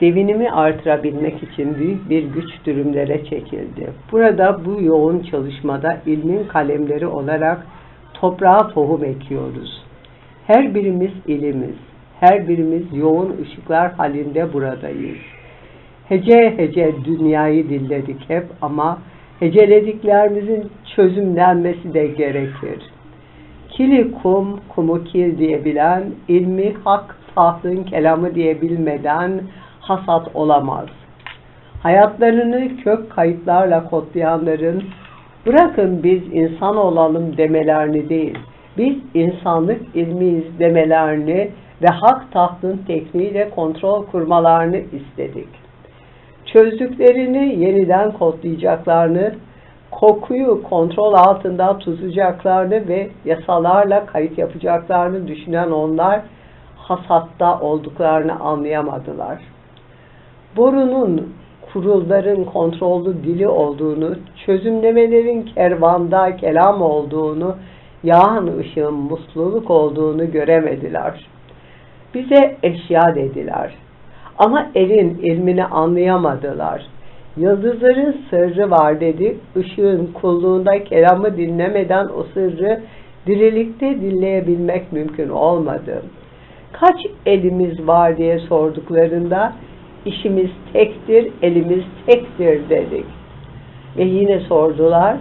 devinimi artırabilmek için büyük bir güç dürümlere çekildi. Burada bu yoğun çalışmada ilmin kalemleri olarak toprağa tohum ekiyoruz. Her birimiz ilimiz, her birimiz yoğun ışıklar halinde buradayız. Hece hece dünyayı dilledik hep ama hecelediklerimizin çözümlenmesi de gerekir. Kili kum, kumu kil diyebilen, ilmi hak tahtın kelamı diyebilmeden hasat olamaz. Hayatlarını kök kayıtlarla kodlayanların bırakın biz insan olalım demelerini değil, biz insanlık ilmiyiz demelerini ve hak tahtın tekniğiyle kontrol kurmalarını istedik. Çözdüklerini yeniden kodlayacaklarını, kokuyu kontrol altında tutacaklarını ve yasalarla kayıt yapacaklarını düşünen onlar hasatta olduklarını anlayamadılar. Borunun kurulların kontrollü dili olduğunu, çözümlemelerin kervanda kelam olduğunu, yağan ışığın mutluluk olduğunu göremediler. Bize eşya dediler. Ama elin ilmini anlayamadılar. Yıldızların sırrı var dedi. Işığın kulluğunda kelamı dinlemeden o sırrı dirilikte dinleyebilmek mümkün olmadı. Kaç elimiz var diye sorduklarında işimiz tektir, elimiz tektir dedik. Ve yine sordular,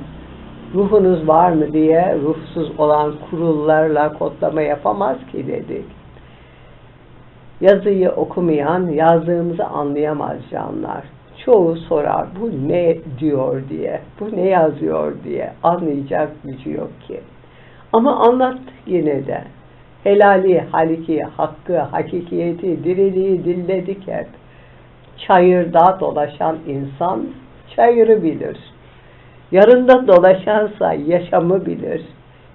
ruhunuz var mı diye ruhsuz olan kurullarla kodlama yapamaz ki dedik. Yazıyı okumayan yazdığımızı anlayamaz canlar. Çoğu sorar bu ne diyor diye, bu ne yazıyor diye anlayacak gücü yok ki. Ama anlat yine de. Helali, haliki, hakkı, hakikiyeti, diriliği dilledik hep. Çayırda dolaşan insan çayırı bilir. Yarında dolaşansa yaşamı bilir.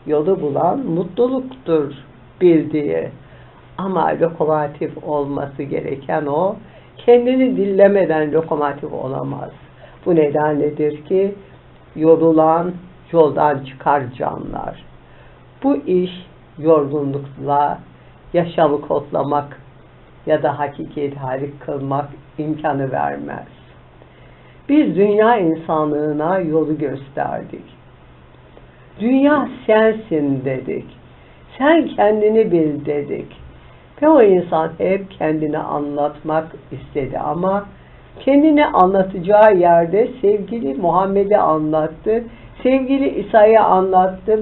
Yolu bulan mutluluktur bildiği. Ama lokomotif olması gereken o, kendini dillemeden lokomotif olamaz. Bu nedenledir ki yorulan yoldan çıkar canlar. Bu iş yorgunlukla yaşamı kodlamak ya da hakikati halik kılmak imkanı vermez. Biz dünya insanlığına yolu gösterdik. Dünya sensin dedik. Sen kendini bil dedik. Ve o insan hep kendini anlatmak istedi ama kendini anlatacağı yerde sevgili Muhammed'i anlattı, sevgili İsa'yı anlattı,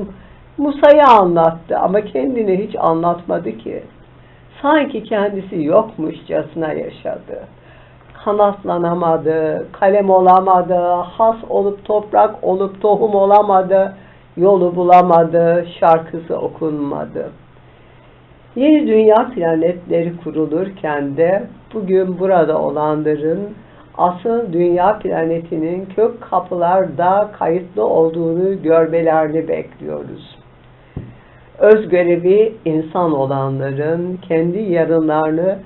Musa'yı anlattı ama kendini hiç anlatmadı ki. Sanki kendisi yokmuşçasına yaşadı. Kanatlanamadı, kalem olamadı, has olup toprak olup tohum olamadı, yolu bulamadı, şarkısı okunmadı. Yeni dünya planetleri kurulurken de bugün burada olanların asıl dünya planetinin kök kapılarda kayıtlı olduğunu görmelerini bekliyoruz. Öz görevi insan olanların kendi yarınlarını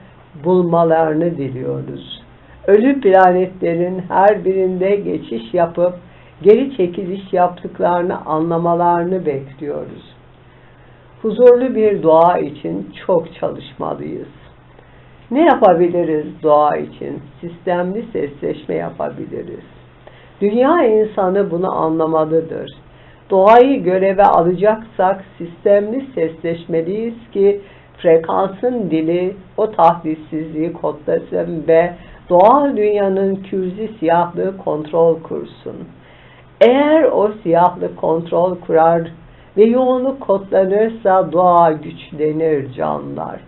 bulmalarını diliyoruz. Ölü planetlerin her birinde geçiş yapıp geri çekiliş yaptıklarını anlamalarını bekliyoruz. Huzurlu bir doğa için çok çalışmalıyız. Ne yapabiliriz doğa için? Sistemli sesleşme yapabiliriz. Dünya insanı bunu anlamalıdır. Doğayı göreve alacaksak sistemli sesleşmeliyiz ki frekansın dili o tahdissizliği kodlasın ve doğal dünyanın kürzi siyahlığı kontrol kursun. Eğer o siyahlık kontrol kurar ve yoğunluk kodlanırsa doğa güçlenir canlar.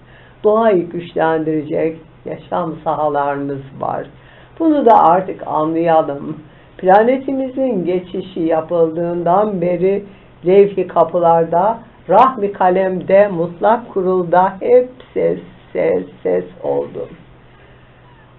Doğayı güçlendirecek yaşam sahalarımız var. Bunu da artık anlayalım. Planetimizin geçişi yapıldığından beri levh-i kapılarda, rahmi kalemde, mutlak kurulda hep ses, ses, ses oldu.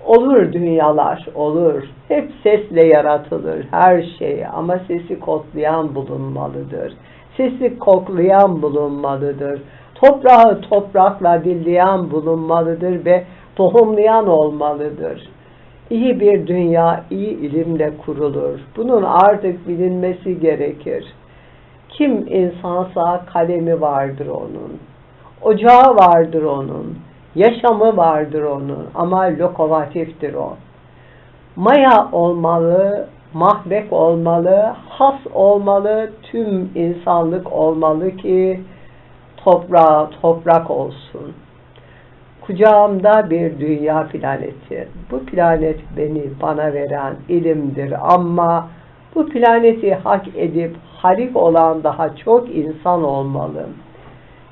Olur dünyalar, olur. Hep sesle yaratılır her şey ama sesi kodlayan bulunmalıdır. Sesi koklayan bulunmalıdır. Toprağı toprakla dilleyen bulunmalıdır ve tohumlayan olmalıdır. İyi bir dünya iyi ilimle kurulur. Bunun artık bilinmesi gerekir. Kim insansa kalemi vardır onun. Ocağı vardır onun. Yaşamı vardır onun ama lokomotiftir o. Maya olmalı, mahbek olmalı, has olmalı, tüm insanlık olmalı ki toprağa toprak olsun. Kucağımda bir dünya planeti. Bu planet beni bana veren ilimdir ama bu planeti hak edip halik olan daha çok insan olmalı.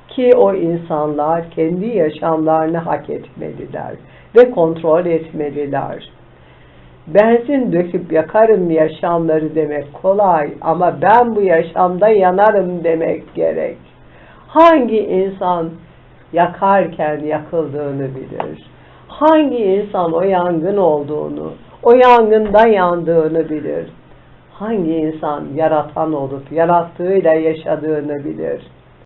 Ki o insanlar kendi yaşamlarını hak etmeliler ve kontrol etmeliler. Benzin döküp yakarım yaşamları demek kolay ama ben bu yaşamda yanarım demek gerek. Hangi insan yakarken yakıldığını bilir. Hangi insan o yangın olduğunu, o yangında yandığını bilir. Hangi insan yaratan olup yarattığıyla yaşadığını bilir.